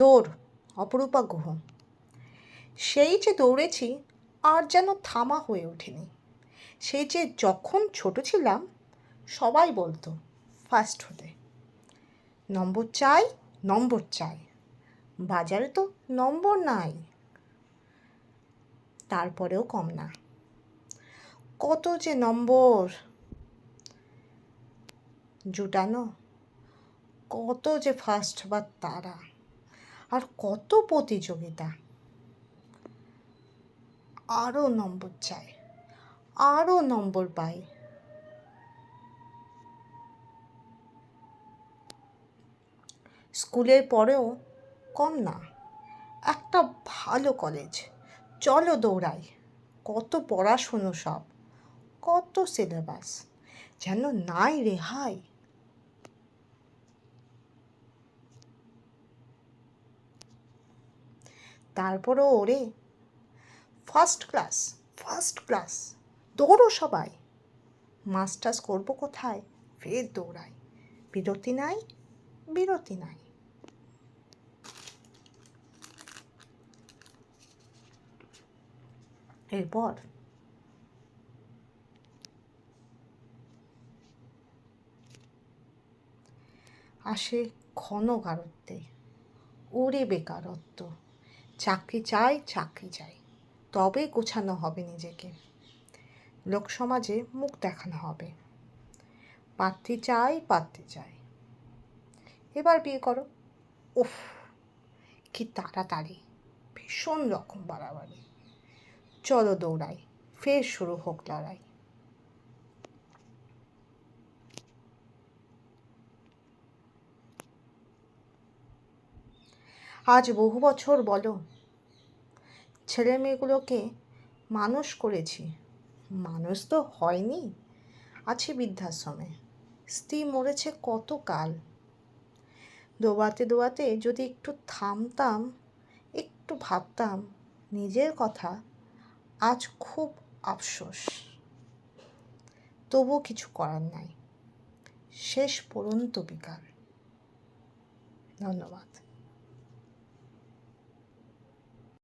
দৌড়, অপরূপা গুহ। সেই যে দৌড়েছি, আর যেন থামা হয়ে ওঠেনি। সেই যে যখন ছোট ছিলাম, সবাই বলতো ফার্স্ট হতে। নম্বর চাই নম্বর চাই। বাজারে তো নম্বর নাই। তারপরেও কম না। কত যে নম্বর! জুটানো, কত যে ফার্স্ট বা তারা। আর কত প্রতিযোগিতা? আরও নম্বর চাই আরও নম্বর পাই। স্কুলের পরেও কম না, একটা ভালো কলেজ। চলো দৌড়াই, কত পড়াশুনো সব, কত সিলেবাস। যেন নাই রেহাই তারপরও ওরে। ফার্স্ট ক্লাস ফার্স্ট ক্লাস দৌড়ো সবাই। মাস্টার্স করব কোথায়? ফের দৌড়াই। বিরতি নাই বিরতি নাই। এরপর আসে গারত্বে ওরে বেকারত্ব। চাকরি চাই চাকরি চাই। তবে গোছানো হবে নিজেকে। লোক সমাজে মুখ দেখানো হবে। পাত্রী চাই পাত্রী চাই। এবার বিয়ে করো। উফ, কি তাড়াতাড়ি। ভীষণ রকম বাড়াবাড়ি। চলো দৌড়াই। ফের শুরু হোক লড়াই। আজ বহু বছর বলো। ছেলে মেয়েগুলোকে মানুষ করেছি। মানুষ তো হয়নি। আছে বৃদ্ধাশ্রমে। স্ত্রী মরেছে কত কাল দোবাতে দোবাতে যদি একটু থামতাম, একটু ভাবতাম, নিজের কথা আজ খুব আফসোস। তবু কিছু করার নাই। শেষ পড়ন্ত বিকাল। ধন্যবাদ।